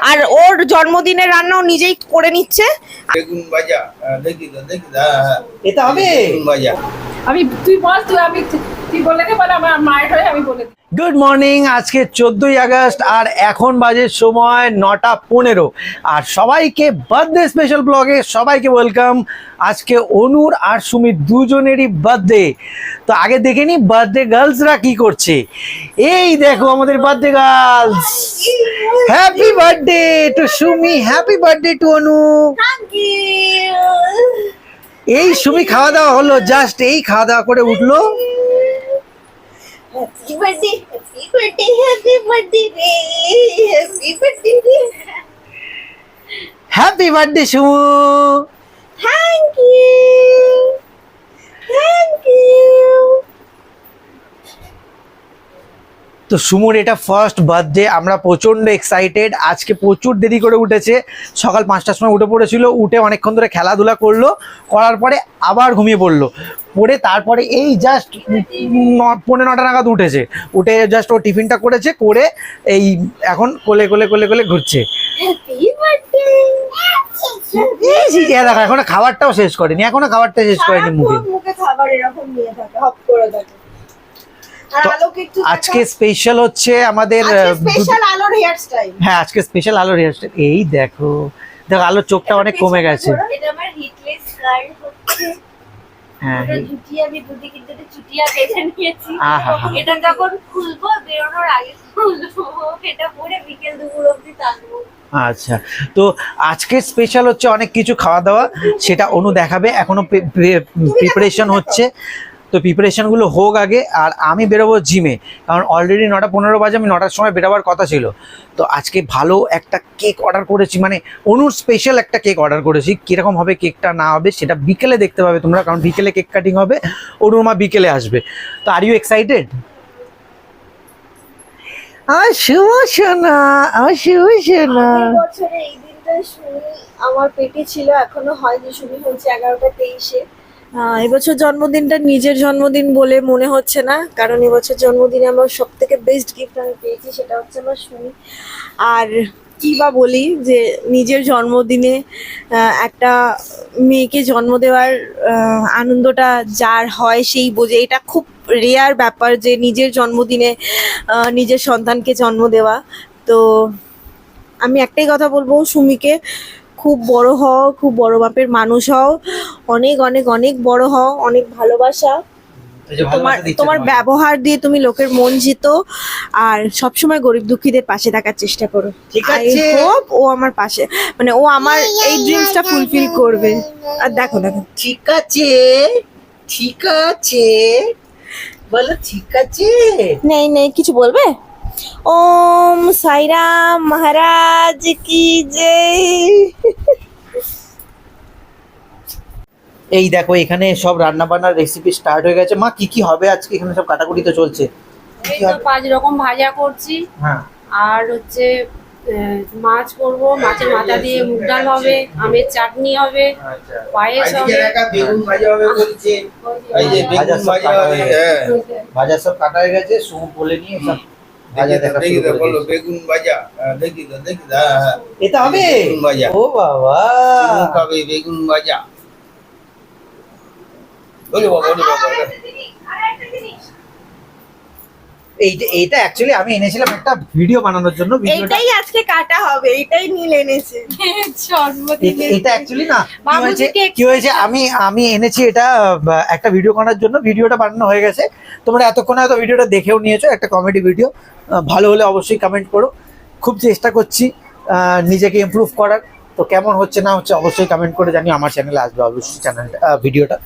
আর ওর জন্মদিনের রান্নাও নিজেই করে নিচ্ছে। বেগুন ভাজা দেখি তো দেখি তো, হ্যাঁ, হ্যাঁ। এটা হবে? বেগুন ভাজা। আমি তুই বল তুই আমি তুই বলে দে বলে আমার মায়ের হয়ে আমি বলে গুড মর্নিং আজকে চোদ্দই আগস্ট আর এখন বাজে সময় নটা পনেরো। আর সবাইকে বার্থডে স্পেশাল ব্লগে সবাইকে ওয়েলকাম আজকে অনুর আর সুমিত দুজনেরই বার্থডে তো আগে দেখে নি বার্থডে গার্লসরা কি করছে। এই দেখো আমাদের birthday girls happy birthday to Sumi happy birthday to Anu এই সুমি খাওয়া দাওয়া হলো জাস্ট এই খাওয়া দাওয়া করে উঠল। Happy birthday Sumu thank you thank you তো সুমুর এটা ফার্স্ট বার্থডে আমরা প্রচণ্ড এক্সাইটেড আজকে প্রচুর দেরি করে উঠেছে। সকাল পাঁচটার সময় উঠে পড়েছিল, উঠে অনেকক্ষণ ধরে খেলাধুলা করল, করার পরে আবার ঘুমিয়ে পড়ল। পরে তারপরে এই জাস্ট পনেরো নটা নাগাদ উঠেছে। উঠে জাস্ট ও টিফিনটা করেছে, করে এই এখন কোলে কোলে কোলে কোলে ঘুরছে। দেখো, এখনও খাবারটাও শেষ করেনি, এখনও খাবারটা শেষ করেনি মুখে। মুখে খাবার এরকম নিয়ে থাকে হপ করে থাকে আর তো আলোকে একটু আজকে স্পেশাল হচ্ছে আমাদের আহ, দু- স্পেশাল আলোর হেয়ার স্টাইল হ্যাঁ আজকে এই দেখো দেখো আলোর চোখটা অনেক কমে গেছে। হ্যাঁ। এটা যখন খুলবো বেরোনোর আগে খুলবো এটা পরে বিকেল দুপুর অবধি থাকব আচ্ছা তো আজকের স্পেশাল হচ্ছে অনেক কিছু খাওয়া দাওয়া সেটা অনু দেখাবে। এখনও প্রিপারেশন হচ্ছে। তো প্রিপারেশনগুলো হোক আগে আর আমি বেরোবো জিমে কারণ অলরেডি নটা পনেরো বাজে আমি নটার সময় বেরোবার কথা ছিল। তো আজকে ভালো একটা কেক অর্ডার করেছি মানে অনুর স্পেশাল একটা কেক অর্ডার করেছি। কীরকম হবে কেকটা না হবে সেটা বিকেলে দেখতে পাবে তোমরা কারণ বিকেলে কেক কাটিং হবে অনুর মা বিকেলে আসবে। তো আর ইউ এক্সাইটেড আর শুভ সোনা। আমার শুভ সোনা আমার পেটে ছিল এখনও হয়নি শুনি হচ্ছে এগারোটা তেইশে। এবছর জন্মদিনটা নিজের জন্মদিন বলে মনে হচ্ছে না, কারণ এবছর জন্মদিনে আমার সব থেকে বেস্ট গিফট আমি পেয়েছি, সেটা হচ্ছে আমার শুনি আর কি বা বলি যে নিজের জন্মদিনে একটা মেয়েকে জন্ম দেওয়ার আনন্দটা যার হয় সেই বোঝে। এটা খুব রেয়ার ব্যাপার যে নিজের জন্মদিনে নিজের সন্তানকে জন্ম দেওয়া। তো আমি একটাই কথা বলব সুমিকে খুব বড় হও খুব বড় মাপের মানুষ হও। অনেক অনেক অনেক বড় হও অনেক ভালোবাসা। তোমার তোমার ব্যবহার দিয়ে তুমি লোকের মন জিতো। আর সবসময় গরিব দুঃখীদের পাশে থাকার চেষ্টা করো। আছে। hope ও আমার পাশে মানে ও আমার এই ড্রিমসটা ফুলফিল করবে। আর দেখো দেখো। ঠিক আছে ঠিক আছে। বলো ঠিক আছে। নেই নেই কিছু বলবে? ওম সাইরাম মহারাজ কি জয় এই দেখো এখানে সব রান্না বান্নার রেসিপি স্টার্ট হয়ে গেছে। মা কি কি হবে আজকে? এখানে সব কাটাকুটি তো চলছে। এই তো পাঁচ রকম ভাজা করছি। হ্যাঁ। আর হচ্ছে মাছ করব। মাছের মাথা দিয়ে মুগ ডাল হবে আমের চাটনি হবে আচ্ছা। পায়েস হবে। বেগুন ভাজা হবে বলছে। এই যে বেগুন ভাজা হবে হ্যাঁ ভাজা সব কাটা হয়ে গেছে সু বলে নিয়ে সব ভাজা দেখি শুরু করে বলো বেগুন ভাজা। হ্যাঁ, দেখি তো দেখি হ্যাঁ, হ্যাঁ। এটা হবে? বেগুন ভাজা। ও বাবা। হবে বেগুন ভাজা। বলো বাবা বলো বাবা এইটা এইটা অ্যাকচুয়ালি আমি এনেছিলাম একটা ভিডিও বানানোর জন্য আজকে কাটা হবে এটাই নীল এনেছে। এটা অ্যাকচুয়ালি না কি হয়েছে কি হয়েছে আমি আমি এনেছি এটা একটা ভিডিও করার জন্য ভিডিওটা বানানো হয়ে গেছে। তোমরা এতক্ষণ হয়তো ভিডিওটা দেখেও নিয়েছো একটা কমেডি ভিডিও ভালো হলে অবশ্যই কমেন্ট করো। খুব চেষ্টা করছি নিজেকে ইমপ্রুভ করার। তো কেমন হচ্ছে না হচ্ছে অবশ্যই কমেন্ট করে জানি আমার চ্যানেলে আসবে অবশ্যই চ্যানেলটা ভিডিওটা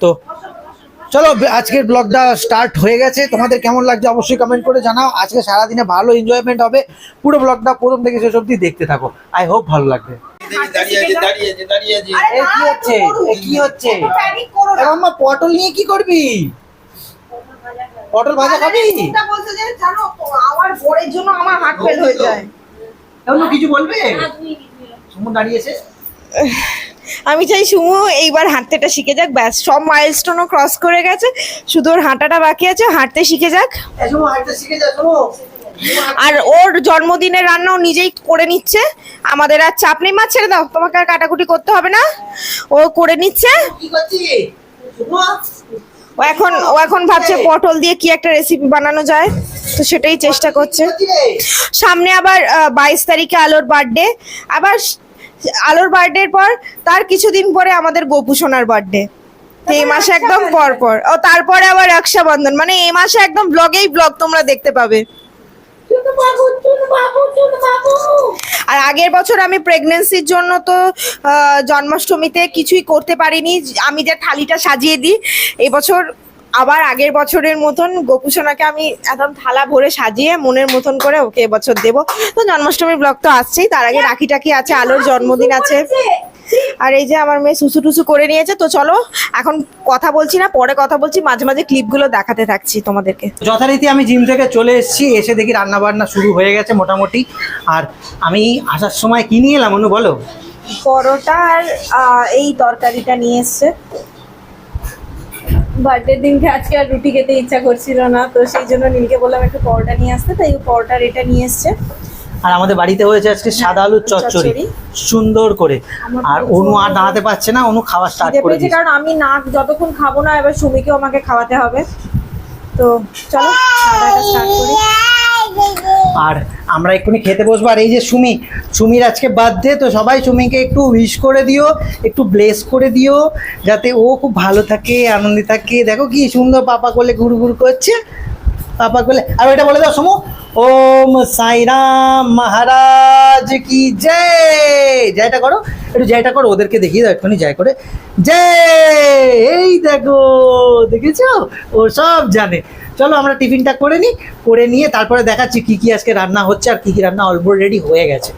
তো চলো আজকের ব্লগটা স্টার্ট হয়ে গেছে। তোমাদের কেমন লাগছে অবশ্যই কমেন্ট করে জানাও। আজকে সারাদিনে ভালো এনজয়মেন্ট হবে। পুরো ব্লগটা প্রথম থেকে শেষ অবধি দেখতে থাকো। আই হোপ ভালো লাগবে। কি হচ্ছে? কি হচ্ছে? পটল নিয়ে কি করবি? পটল ভাজা খাবি? জানো আমার বোরের জন্য আমার হার্ট ফেল হয়ে যায়। কিছু বলবে? দাঁড়িয়েছে আমি চাই সুমু এইবার হাঁটতেটা শিখে যাক ব্যাস সব মাইলস্টোনও ক্রস করে গেছে। শুধু ওর হাঁটাটা বাকি আছে হাঁটতে শিখে যাক। আর ওর জন্মদিনের রান্না ও নিজেই করে নিচ্ছে। আমাদের আর চাপ নেই মা ছেড়ে দাও। তোমাকে আর কাটাকুটি করতে হবে না। ও করে নিচ্ছে। ও এখন ও এখন ভাবছে পটল দিয়ে কি একটা রেসিপি বানানো যায়। তো সেটাই চেষ্টা করছে। সামনে আবার বাইশ তারিখে আলোর বার্থডে আবার আলোর বার্থডের পর তার কিছুদিন পরে আমাদের গোপু সোনার বার্থডে। এই মাসে একদম পর পর ও তারপরে আবার রক্ষাবন্ধন মানে এই মাসে একদম ব্লগেই ব্লগ তোমরা দেখতে পাবে। আর আগের বছর আমি প্রেগনেন্সির জন্য তো জন্মাষ্টমীতে কিছুই করতে পারিনি। আমি যে থালিটা সাজিয়ে দিই এই বছর আবার আগের বছরের মতন গোপুসোনাকে আমি একদম থালা ভরে সাজিয়ে মনের মতন করে ওকে এবছর দেব। তো জন্মাষ্টমীর ব্লগ তো আসছেই তার আগে রাখি টাকি আছে আলোর জন্মদিন আছে। আর এই যে আমার মেয়ে সুসু টুসু করে নিয়েছে তো চলো এখন কথা বলছি না পরে কথা বলছি মাঝে মাঝে ক্লিপগুলো দেখাতে থাকছি তোমাদেরকে। যথারীতি আমি জিম থেকে চলে এসেছি এসে দেখি রান্না বান্না শুরু হয়ে গেছে মোটামুটি। আর আমি আসার সময় কি নিয়ে এলাম অনু বলো? পরোটা আর এই তরকারিটা নিয়ে এসছে। বার্থডে দিনকে আজকে আর রুটি খেতে ইচ্ছা করছিল না তো সেই জন্য নীলকে বললাম একটু পরোটা নিয়ে আসতে তাই পরোটার এটা নিয়ে এসছে। আর আমাদের বাড়িতে হয়েছে আজকে সাদা আলুর চচ্চড়ি। সুন্দর করে। আর অনু আর দাঁড়াতে পারছে না অনু খাওয়া স্টার্ট করে দিয়েছে। কারণ আমি না যতক্ষণ খাব না এবার সুমিকেও আমাকে খাওয়াতে হবে। তো চলো খাওয়াটা স্টার্ট করি। আর আমরা এক্ষুনি খেতে বসবো। আর এই যে সুমি, সুমির আজকে বার্থডে তো সবাই সুমিকে একটু উইশ করে দিও, একটু ব্লেস করে দিও, যাতে ও খুব ভালো থাকে, আনন্দে থাকে। দেখো কি সুন্দর পাপা কোলে ঘুরু ঘুরু করছে। পাপা কোলে, আর এটা বলে দাও সমু। ওম সাইরাম মহারাজ কি জয়। জয়টা করো, একটু জয়টা করো, ওদেরকে দেখিয়ে দাও একটুখানি জয় করে। জয়! এই দেখো, দেখেছ? ও সব জানে। চলো আমরা টিফিনটা করে নিই করে নিয়ে তারপরে দেখাচ্ছি কি কি আজকে রান্না হচ্ছে আর কি কি রান্না অলরেডি হয়ে গেছে।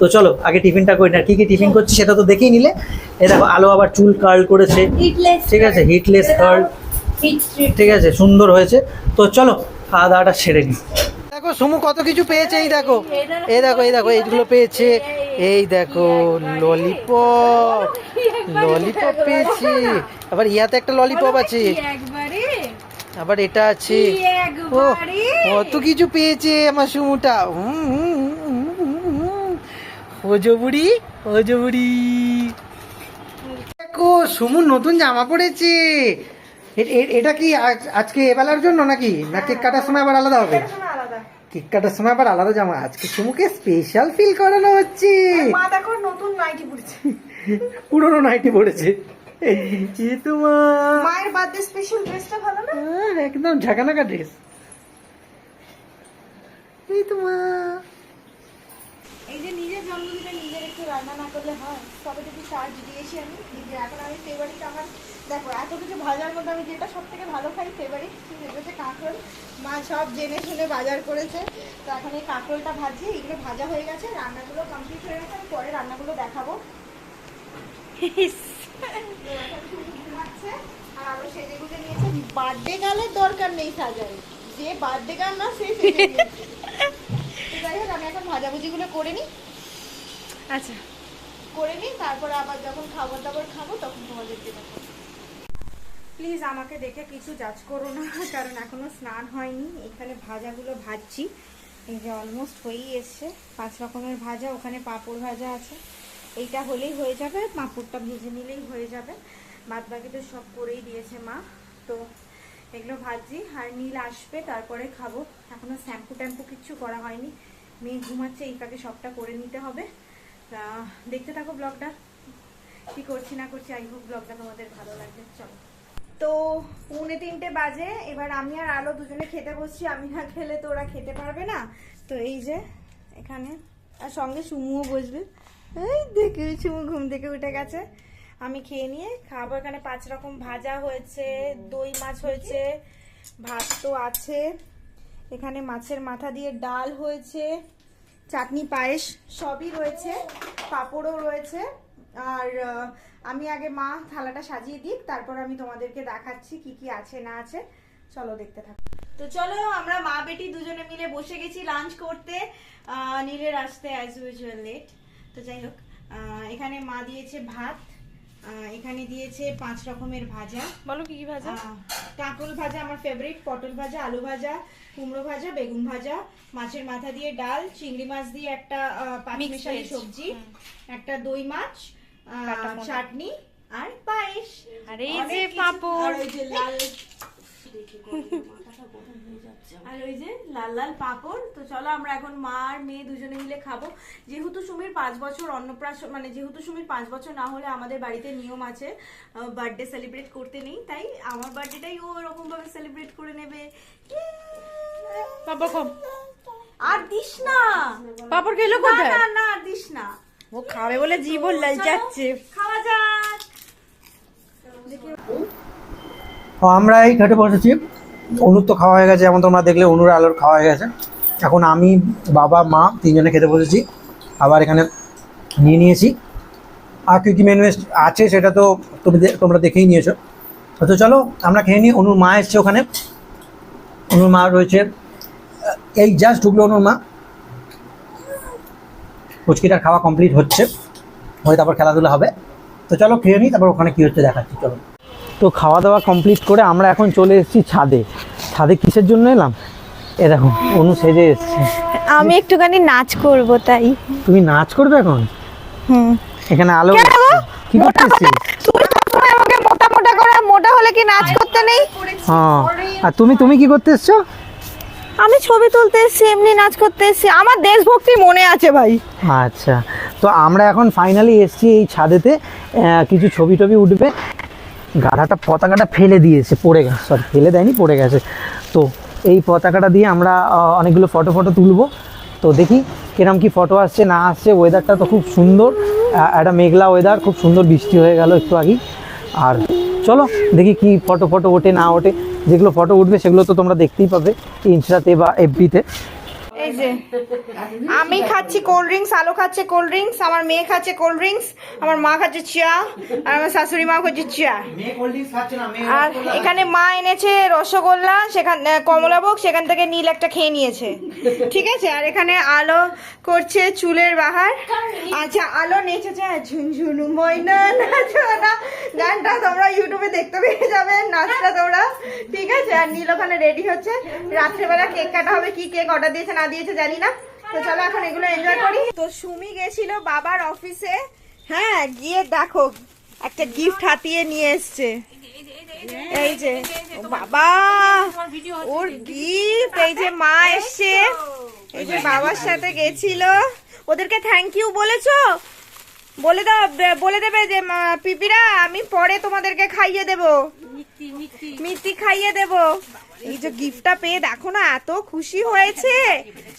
তো চলো আগে টিফিনটা করি না কি কি টিফিন করছি সেটা তো দেখেই নিলে। এ দেখো আলো আবার চুল কার্ল করেছে। ঠিক আছে হিটলেস কার্ল ঠিক আছে সুন্দর হয়েছে। তো চলো খাওয়া দাওয়াটা সেরে নিই। দেখো সুমু কত কিছু পেয়েছে এই দেখো। এই দেখো এই দেখো এইগুলো পেয়েছে। এই দেখো ললিপপ ললিপপ পেয়েছি। আবার ইয়াতে একটা ললিপপ আছে। আবার এটা আছে। ও কত কিছু পেয়েছে আমার সুমুটা। হুম, হুম, হুম, হুম, হুম। ওজো বুড়ি ওজো বুড়ি। দেখো সুমুর নতুন জামা পড়েছে। এটা কি আজ- আজকে এবেলার জন্য নাকি? না কেক কাটার সময় আবার আলাদা হবে? কেক কাটার সময় আবার আলাদা জামা। আজকে সুমুকে স্পেশাল ফিল করানো হচ্ছে। মা দেখো নতুন নাইটি পড়েছে। পুরনো নাইটি পড়েছে। এ তোমার? মায়ের বার্থডে স্পেশাল ড্রেসটা ভালো না? একদম ঝাঁকানাকা ড্রেস এই তোমার? এই যে নিজের জন্মদিনে নিজের একটু রান্না না করলে হয় তবে যদি চার্জ দিয়েছি আমি এখন আমি ফেভারিট আমার দেখো এত কিছু ভাজার মধ্যে আমি যেটা সব থেকে ভালো খাই ফেভারিট সেটা হচ্ছে কাঁকরোল। মা সব জেনে শুনে বাজার করেছে তো এখন এই কাঁকরোলটা ভাজি এগুলো ভাজা হয়ে গেছে রান্নাগুলো কমপ্লিট হয়ে গেছে আমি পরে রান্নাগুলো দেখাবো। আর আরও সেজে গুজে নিয়েছে বার্থডে গালের দরকার নেই সাজার যে বার্থডে গাল না সে যাই হোক আমি এখন ভাজাভুজিগুলো করে নিই আচ্ছা। করে নিই তারপরে আবার যখন খাবার দাবার খাব তখন তোমাদেরকে দেখাবো প্লিজ আমাকে দেখে কিছু জাজ করো না, কারণ এখনও স্নান হয়নি। এখানে ভাজাগুলো ভাজছি। এই যে অলমোস্ট হয়েই এসছে। পাঁচ রকমের ভাজা, ওখানে পাঁপড় ভাজা আছে। এইটা হলেই হয়ে যাবে, পাঁপড়টা ভেজে নিলেই হয়ে যাবে। বাদ বাকি তো সব করেই দিয়েছে মা। তো এগুলো ভাজি, আর নীল আসবে, তারপরে খাব। এখনও শ্যাম্পু ট্যাম্পু কিচ্ছু করা হয়নি। মেয়ে ঘুমাচ্ছে, এই কাকে সবটা করে নিতে হবে। দেখতে থাকো ব্লগটা। কি করছি না করছি, আই হোক ব্লগটা তোমাদের ভালো লাগবে। চলো। তো পৌনে তিনটে বাজে, এবার আমি আর আলো দুজনে খেতে বসছি। আমি না খেলে তো ওরা খেতে পারবে না। তো এই যে, এখানে। আর সঙ্গে সুমুও বসবে। এই দেখে সুমু ঘুম থেকে উঠে গেছে। আমি খেয়ে নিয়ে খাব এখানে পাঁচ রকম ভাজা হয়েছে, দই মাছ হয়েছে, ভাত তো আছে। এখানে মাছের মাথা দিয়ে ডাল হয়েছে, চাটনি পায়েস সবই রয়েছে, পাঁপড়ও রয়েছে। আর আমি আগে মা থালাটা সাজিয়ে দিক, তারপর আমি তোমাদেরকে দেখাচ্ছি কি কি আছে, না আছে। চলো দেখতে থাকো। তো চলো, আমরা মা বেটি দুজনে মিলে বসে গেছি লাঞ্চ করতে। নীলের আসতে অ্যাজ ইউজুয়াল লেট তো যাই হোক এখানে মা দিয়েছে ভাত এখানে দিয়েছে পাঁচ রকমের ভাজা। বলো কি কি ভাজা? কাঁকরোল ভাজা আমার ফেভারিট পটল ভাজা আলু ভাজা কুমড়ো ভাজা বেগুন ভাজা মাছের মাথা দিয়ে ডাল চিংড়ি মাছ দিয়ে একটা পাঁচমিশালি সবজি একটা দই মাছ চাটনি আর পায়েস। আর এই যে পাঁপড়। আর ওই যে লাল আর ওই যে লাল লাল পাঁপড় তো চলো আমরা এখন মা আর মেয়ে দুজনে মিলে খাব। যেহেতু সুমির পাঁচ বছর অন্নপ্রাশন মানে যেহেতু সুমির পাঁচ বছর না হলে আমাদের বাড়িতে নিয়ম আছে বার্থডে সেলিব্রেট করতে নেই তাই আমার বার্থডেটাই ও ওরকম ভাবে সেলিব্রেট করে নেবে। পাপড় কম আর দিস না। পাপড় খেলো না কোথায়? না না আর দিস না। ও খাবে বলে জীবন লালচাচ্ছে। খাওয়া যাক। আমরা এই খেতে বসেছি অনুর তো খাওয়া হয়ে গেছে, যেমন তোমরা দেখলে অনুর আলোর খাওয়া হয়ে গেছে। এখন আমি, বাবা, মা তিনজনে খেতে বসেছি, আবার এখানে নিয়ে নিয়েছি। আর কী কী মেনু আছে সেটা তো তুমি তোমরা দেখেই নিয়েছো। তো চলো, আমরা খেয়ে নিই, অনুর মা এসছে ওখানে। অনুর মা রয়েছে এই জাস্ট ঢুকলো অনুর মা। পুচকিটার খাওয়া কমপ্লিট হচ্ছে। হয়ে তারপর খেলাধুলা হবে। তো চলো, খেয়ে নিই, তারপর ওখানে কী হচ্ছে দেখাচ্ছি, চলো। তো খাওয়া দাওয়া কমপ্লিট করে আমরা এখন চলে এসেছি ছাদে। ছাদে কিসের জন্য এলাম? এ দেখো অনু সেজে এসছে। আমি একটুখানি নাচ করব তাই। তুমি নাচ করবে এখন? হুম। এখানে আলো কি করতেছিস? তুমি সবসময় আমাকে মোটা মোটা করে মোটা হলে কি নাচ করতে নেই? হ্যাঁ। আর তুমি তুমি কি করতে এসছো? আমি ছবি তুলতে এসেছি এমনি নাচ করতে এসেছি। আমার দেশভক্তি মনে আছে ভাই। আচ্ছা। তো আমরা এখন ফাইনালি এসেছি এই ছাদেতে। কিছু ছবি টবি উঠবে। গাধাটা পতাকাটা ফেলে দিয়েছে, পড়ে গেছে সরি ফেলে দেয়নি, পড়ে গেছে। তো এই পতাকাটা দিয়ে আমরা অনেকগুলো ফটো ফটো তুলবো। তো দেখি কিরম কি ফটো আসছে, না আসছে। ওয়েদারটা তো খুব সুন্দর একটা মেঘলা ওয়েদার খুব সুন্দর বৃষ্টি হয়ে গেল একটু আগেই। আর চলো, দেখি কি ফটো ফটো ওঠে, না ওঠে। যেগুলো ফটো উঠবে, সেগুলো তো তোমরা দেখতেই পাবে ইনস্টাতে বা এফবিতে এই যে আমি খাচ্ছি কোল্ড ড্রিঙ্কস আলো খাচ্ছে কোল্ড ড্রিঙ্কস আমার মেয়ে খাচ্ছে কোল্ড ড্রিঙ্কস আমার মা খাচ্ছে চা আর আমার শাশুড়ি মা খাচ্ছে চা। আর এখানে মা এনেছে রসগোল্লা সেখান কমলাভোগ সেখান থেকে নীল একটা খেয়ে নিয়েছে। ঠিক আছে? আর এখানে আলো করছে চুলের বাহার। আচ্ছা আলো নেচেছে ঝুনঝুনু ময়না নাচো না গানটা তোমরা ইউটিউবে দেখতে পেয়ে যাবে নাচটা তোমরা। ঠিক আছে? আর নীল ওখানে রেডি হচ্ছে। রাত্রেবেলা কেক কাটা হবে কি কেক অর্ডার দিয়েছে না দিয়েছে, জানি না। তো চলো এখন এগুলো এনজয় করি। তো সুমি গেছিল বাবার অফিসে হ্যাঁ গিয়ে দেখো, একটা গিফট হাতিয়ে নিয়ে এসছে। এই যে বাবা, ওর গিফট এই যে মা এসছে। এই যে বাবার সাথে গেছিল। ওদেরকে থ্যাংক ইউ বলেছ? বলে দাও বলে দেবে যে মা- পিপিরা আমি পরে তোমাদেরকে খাইয়ে দেব। মিষ্টি খাইয়ে দেব। এই যে গিফটটা পেয়ে দেখো না এত খুশি হয়েছে।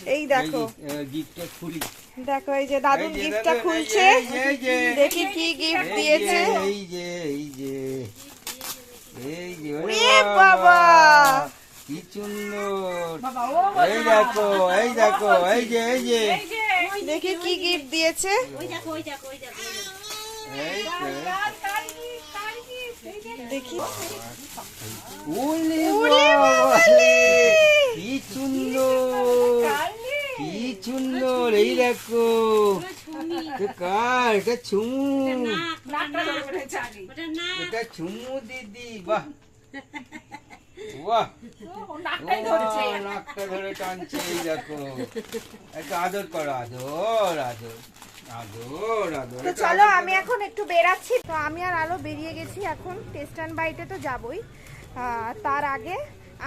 এই দেখো। গিফটটা খুলি। দেখো এই যে দাদুর গিফটটা খুলছে। দেখি কি গিফট দিয়েছে। এই যে এই যে। এই যে ওরে বাবা। কি সুন্দর। এই দেখো এই দেখো এই যে এই যে। দেখি কি গিফট দিয়েছে? দেখি কি সুন্দর। কি সুন্দর এই দেখো। কার? এটা ছুমু এটা ছুমু দিদি বাহ। বাহ। ও, নাকটা ধরে টানছে এই দেখো। একটু আদর করো আদর আদর আদর আদর। তো চলো আমি এখন একটু বেরাচ্ছি। তো আমি আর আলো বেরিয়ে গেছি এখন। টেস্ট অ্যান্ড বাইটে তো যাবই। তার আগে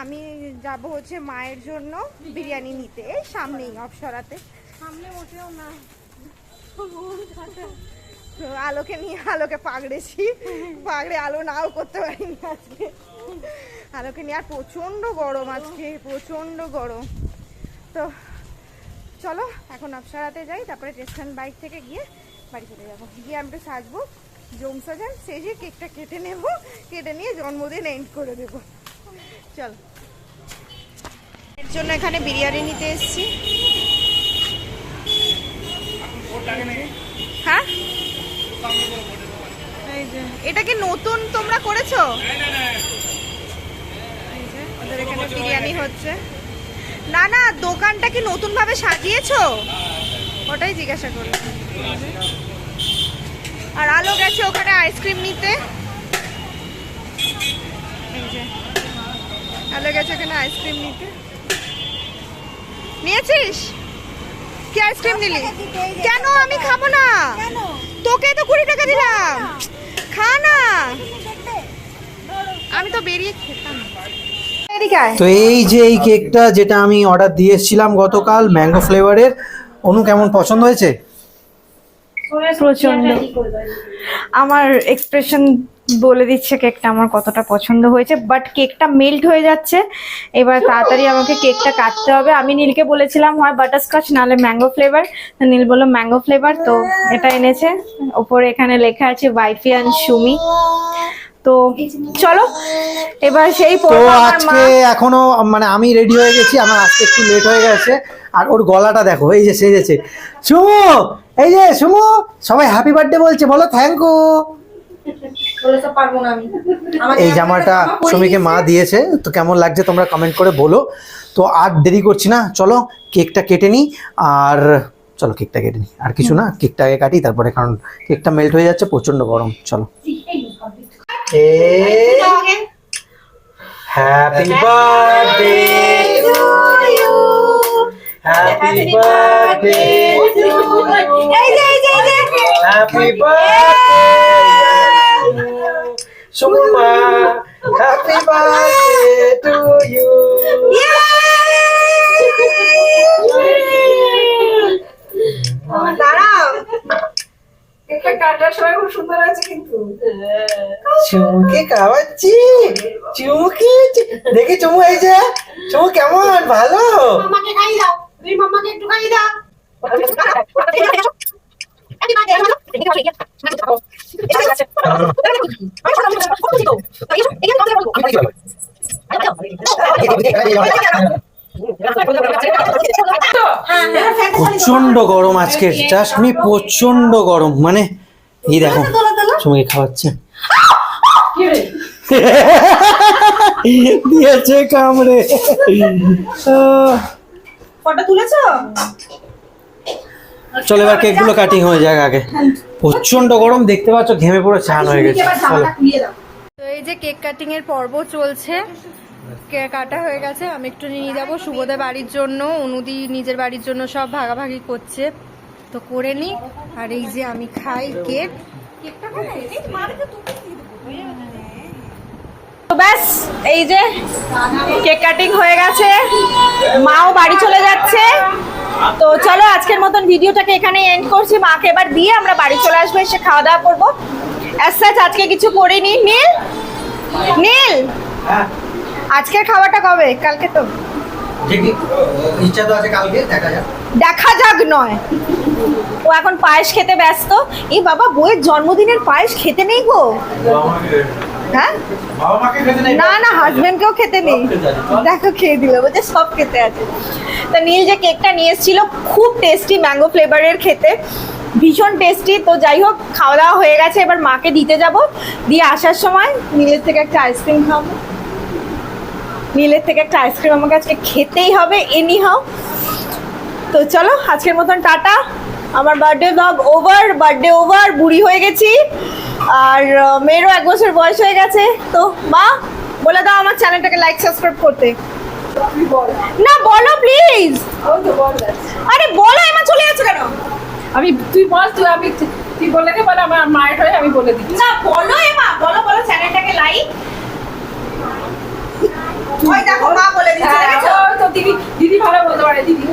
আমি যাব হচ্ছে মায়ের জন্য বিরিয়ানি নিতে এই সামনেই অপসরাতে সামনে মোটেও না। আলোকে নিয়ে আলোকে পাগড়েছি। পাগড়ে আলো নাও করতে পারিনি আজকে। আলোকে নিয়ে, আর প্রচণ্ড গরম আজকে, প্রচণ্ড গরম। তো চলো, এখন অপসরাতে যাই, তারপরে টেস্টান বাইক থেকে গিয়ে বাড়ি চলে যাব। গিয়ে আমি একটু সাজবো জম সাজান, সেজে কেকটা কেটে নেব, কেটে নিয়ে জন্মদিন এন্ড করে দেবো। চল। এর জন্য এখানে বিরিয়ানি নিতে এসেছি। হ্যাঁ? এটা কি নতুন তোমরা করেছ? বিরিয়ানি হচ্ছে। না না, দোকানটা কি নতুন ভাবে সাজিয়েছো? ওটাই জিজ্ঞাসা করি আর আলো গেছে ওখানে আইসক্রিম নিতে। আলো গেছে ওখানে আইসক্রিম নিতে। নিয়েছিস? কি আইসক্রিম নিলি? কেন? আমি খাব না। তোকে তো কুড়ি টাকা দিলাম। খা না। আমি তো বেরিয়ে খেতাম। তো এই যে এই কেকটা যেটা আমি অর্ডার দিয়ে এসেছিলাম গতকাল ম্যাঙ্গো ফ্লেভারের অনু কেমন পছন্দ হয়েছে? প্রচণ্ড। আমার এক্সপ্রেশন বলে দিচ্ছে কেকটা আমার কতটা পছন্দ হয়েছে বাট কেকটা মেল্ট হয়ে যাচ্ছে। এবার তাড়াতাড়ি আমাকে কেকটা কাটতে হবে। আমি নীলকে বলেছিলাম হয় বাটারস্কচ নাহলে ম্যাঙ্গো ফ্লেভার নীল বলল ম্যাঙ্গো ফ্লেভার তো এটা এনেছে। ওপরে এখানে লেখা আছে ওয়াইফি অ্যান্ড সুমি তো চলো এবার সেই তো মা আজকে এখনও মানে আমি রেডি হয়ে গেছি আমার আজকে একটু লেট হয়ে গেছে আর ওর গলাটা দেখো এই যে সেজেছে সুমু এই যে সুমু সবাই হ্যাপি বার্থডে বলছে বলো থ্যাংক ইউ এই জামাটা সুমিকে মা দিয়েছে। তো কেমন লাগছে তোমরা কমেন্ট করে বলো। তো আর দেরি করছি না চলো কেকটা কেটে নিই আর চলো কেকটা কেটে নিই। আর কিছু না কেকটা আগে কাটি তারপরে কারণ কেকটা মেল্ট হয়ে যাচ্ছে প্রচণ্ড গরম চলো। Hey. Happy birthday to you. Happy birthday to you. Happy birthday to you. Suma, happy birthday to you. Yay! Yay! চুমুকে খাওয়াচ্ছি চুমুকে দেখি চুমু এই যে চুমু কেমন ভালো মামাকে খাইয়ে দাও তুমি মামাকে একটু খাইয়ে দাও প্রচণ্ড গরম আজকে জাস্ট মি প্রচণ্ড গরম মানে এই দেখো চুমুকে খাওয়াচ্ছে। দিয়েছে কামড়ে। ফটো তুলেছো? চলো এবার কেকগুলো কাটিং হয়ে যাক আগে। প্রচণ্ড গরম দেখতে পাচ্ছ ঘেমে পুরো চান হয়ে গেছে। চলো। তো এই যে কেক কাটিং এর পর্ব চলছে কাটা হয়ে গেছে, আমি একটু নিয়ে যাব। শুভদা বাড়ির জন্য, অনুদি নিজের বাড়ির জন্য সব ভাগাভাগি করছে। তো করে নি। আর এই যে আমি খাই কেক। ব্যাস, এই যে কেক কাটিং হয়ে গেছে। মাও বাড়ি চলে যাচ্ছে। তো চলো, আজকের মতন ভিডিওটাকে এখানে এন্ড করছি। মাকে এবার দিয়ে আমরা বাড়ি চলে আসব, এসে খাওয়া দাওয়া করব অ্যাজ আজকে কিছু করিনি। নীল? নীল? হ্যাঁ। আজকের খাওয়াটা কবে? কালকে তো। দেখি ইচ্ছা তো আছে কালকে দেখা যাক। দেখা যাক নয়। ও এখন পায়েস খেতে ব্যস্ত। এই বাবা বইয়ের জন্মদিনের পায়েস খেতে নেই গো। হ্যাঁ? না না হাজবেন্ডকেও খেতে নেই। দেখো খেয়ে দিল বলছে সব খেতে আছে। তো নীল যে কেকটা নিয়ে এসেছিল খুব টেস্টি ম্যাঙ্গো ফ্লেভারের খেতে। ভীষণ টেস্টি তো যাই হোক খাওয়া দাওয়া হয়ে গেছে এবার মাকে দিতে যাব। দিয়ে আসার সময় নীলের থেকে একটা আইসক্রিম খাব। নীলের থেকে একটা আইসক্রিম আমাকে আজকে খেতেই হবে এনি হাও তো চলো আজকের মতন টাটা। আমার birthday blog over birthday over বুড়ি হয়ে গেছি। আর মেয়েরও এক বছর বয়স হয়ে গেছে। তো মা বলে দাও আমার চ্যানেলটাকে লাইক সাবস্ক্রাইব করতে। না বলো প্লিজ আরে বলো এমা চলে যাচ্ছে কেন? আমি তুই বল তুই আমি তুই বলে দে বলে? আমার মায়ের হয়ে আমি বলে দিচ্ছি। না বলো এমা বলো বলো চ্যানেলটাকে লাইক ওই দেখো মা বলে দিচ্ছে হ্যাঁ, তো দিদি দিদি ভালো বলতে পারে দিদি।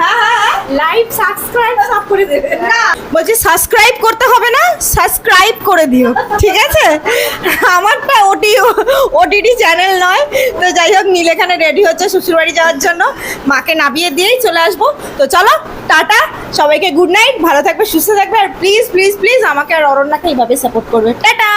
হ্যাঁ হ্যাঁ হ্যাঁ। লাইভ সাবস্ক্রাইব সব করে দেবে। না। বলছি সাবস্ক্রাইব করতে হবে না সাবস্ক্রাইব করে দিও ঠিক আছে? আমারটা ওটি ওটিটি চ্যানেল নয়। তো যাই হোক নীল এখানে রেডি হচ্ছে শ্বশুরবাড়ি যাওয়ার জন্য। মাকে নামিয়ে দিয়েই চলে আসব। তো চলো টাটা সবাইকে গুড নাইট ভালো থাকবে সুস্থ থাকবে আর প্লিজ প্লিজ প্লিজ আমাকে আর অরণ্যাকে এইভাবে সাপোর্ট করবে। টাটা!